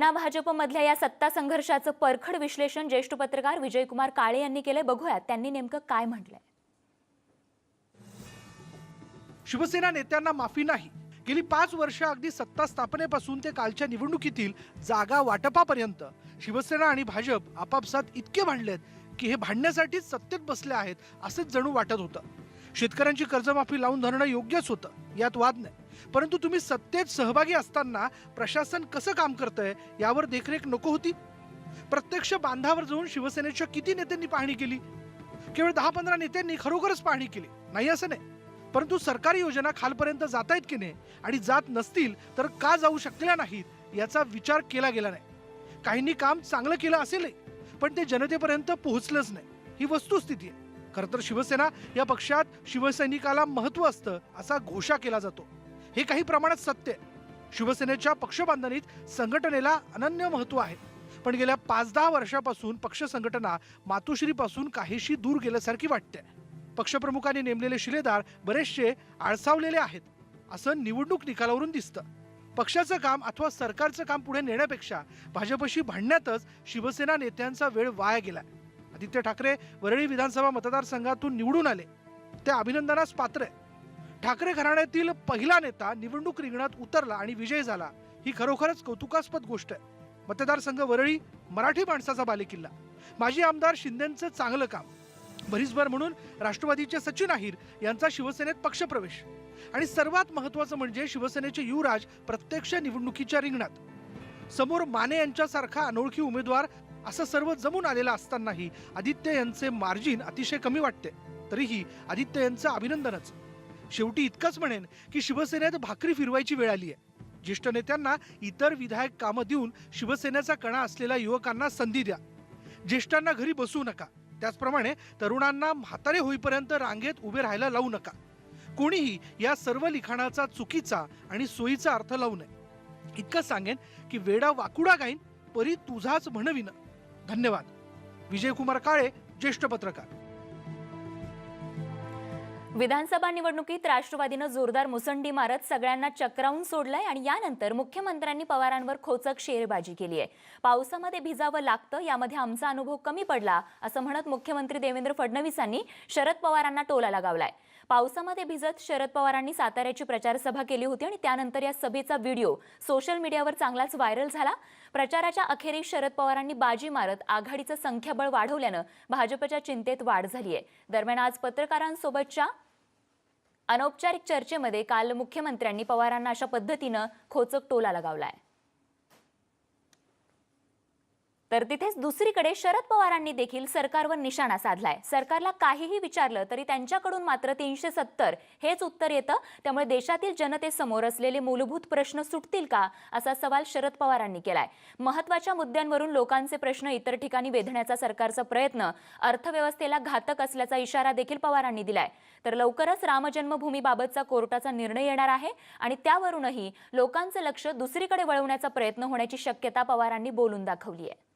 ना भाजपमधल्या या सत्ता संघर्षाचं परखड विश्लेषण ज्येष्ठ पत्रकार विजयकुमार काळे यांनी केलंय. बघूयात त्यांनी नेमकं काय म्हटलंय? शिवसेना नेत्यांना माफी नाही. गेली पाच वर्ष अगदी सत्ता स्थापनेपासून ते कालच्या निवडणुकीतील जागा वाटपापर्यंत शिवसेना आणि भाजप आपापसात इतके भांडलेत की हे भांडण्यासाठीच सत्तेत बसले आहेत असंच जणू वाटत होतं. शेतकऱ्यांची कर्जमाफी लावून धरणं योग्यच होतं यात वाद नाही. परंतु तुम्ही सत्तेत सहभागी असताना प्रशासन कसं काम करतंय यावर देखरेख नको होती? प्रत्यक्ष बांधावर जाऊन शिवसेनेच्या किती नेत्यांनी पाहणी केली? केवळ दहा पंधरा नेत्यांनी खरोखरच पाहणी केली? नाही असं नाही. परंतु सरकारी योजना खालपर्यंत जात आहेत की नाही आणि जात नसतील तर का जाऊ शकलेल्या नाहीत याचा विचार केला गेला नाही. काहींनी काम चांगलं केलं असेलही पण ते जनतेपर्यंत पोहोचलंच नाही. ही वस्तुस्थिती आहे. खरं तर शिवसेना या पक्षात शिवसैनिकाला महत्त्व असतं असा घोषा केला जातो. हे काही प्रमाणात सत्य शिवसेनेच्या पक्षबांधणीत संघटनेला अनन्य महत्त्व आहे. पण गेल्या पाच दहा वर्षापासून पक्ष संघटना मातोश्रीपासून काहीशी दूर गेल्यासारखी वाटते. पक्षप्रमुखांनी नेमलेले शिलेदार बरेचसे आळसावलेले आहेत. असं निवडणूक निकालावरून दिसतं. पक्षाचं काम अथवा सरकारचं काम पुढे नेण्यापेक्षा भाजपशी भांडण्यातच शिवसेना नेत्यांचा वेळ वाया गेलाय. आदित्य ठाकरे वरळी विधानसभा मतदारसंघातून निवडून आले. ते अभिनंदनास पात्र आहे ठाकरे घराण्यातील पहिला नेता निवडणूक रिंगणात उतरला आणि विजय झाला. ही खरोखरच कौतुकास्पद गोष्ट आहे. मतदारसंघ वरळी मराठी माणसाचा बालेकिल्ला. माजी आमदार शिंदेचं चांगलं काम. भरीसभर म्हणून राष्ट्रवादीचे सचिन अहिर यांचा शिवसेनेत पक्षप्रवेश. आणि सर्वात महत्वाचं म्हणजे शिवसेनेचे युवराज प्रत्यक्ष निवडणुकीच्या रिंगणात. समोर माने यांच्यासारखा अनोळखी उमेदवार असं सर्व जमून आलेलं असतानाही आदित्य यांचे मार्जिन अतिशय कमी वाटते. तरीही आदित्य यांचं अभिनंदनच. शेवटी इतकंच म्हणेन की शिवसेनेत भाकरी फिरवायची वेळ आली आहे ज्येष्ठ नेत्यांना इतर विधायक कामं देऊन शिवसेनेचा कणा असलेल्या युवकांना संधी द्या. ज्येष्ठांना घरी बसू नका. त्याचप्रमाणे तरुणांना म्हातारे होईपर्यंत रांगेत उभे राहायला लावू नका. कोणीही या सर्व लिखाणाचा चुकीचा आणि सोयीचा अर्थ लावू नये. इतकंच सांगेन की वेडा वाकुडा गाईन परी तुझाच म्हणविन. धन्यवाद. विजयकुमार काळे ज्येष्ठ पत्रकार. विधानसभा निवडणुकीत राष्ट्रवादीनं जोरदार मुसंडी मारत सगळ्यांना चक्रावून सोडलंय आणि यानंतर मुख्यमंत्र्यांनी पवारांवर खोचक शेरबाजी केली आहे. पावसामध्ये भिजावं लागतं यामध्ये आमचा अनुभव कमी पडला असं म्हणत मुख्यमंत्री देवेंद्र फडणवीसांनी शरद पवारांना टोला लगावलाय. पावसामध्ये भिजत शरद पवारांनी साताऱ्याची प्रचार सभा केली होती आणि त्यानंतर या सभेचा व्हिडिओ सोशल मीडियावर चांगलाच व्हायरल झाला. प्रचाराच्या अखेरीस शरद पवारांनी बाजी मारत आघाडीचं संख्याबळ वाढवल्यानं भाजपच्या चिंतेत वाढ झाली आहे दरम्यान आज पत्रकारांसोबतच्या अनौपचारिक चर्चेमध्ये काल मुख्यमंत्र्यांनी पवारांना अशा पद्धतीनं खोचक टोला लगावलाय. तर तिथेच दुसरीकडे शरद पवारांनी देखील सरकारवर निशाणा साधलाय. सरकारला काहीही विचारलं तरी त्यांच्याकडून मात्र तीनशे सत्तर हेच उत्तर येतं. त्यामुळे देशातील जनतेसमोर असलेले मूलभूत प्रश्न सुटतील का असा सवाल शरद पवारांनी केलाय. महत्त्वाच्या मुद्द्यांवरून लोकांचे प्रश्न इतर ठिकाणी वेधण्याचा सरकारचा प्रयत्न अर्थव्यवस्थेला घातक असल्याचा इशारा देखील पवारांनी दिलाय. तर लवकरच रामजन्मभूमीबाबतचा कोर्टाचा निर्णय येणार आहे आणि त्यावरूनही लोकांचं लक्ष दुसरीकडे वळवण्याचा प्रयत्न होण्याची शक्यता पवारांनी बोलून दाखवली आहे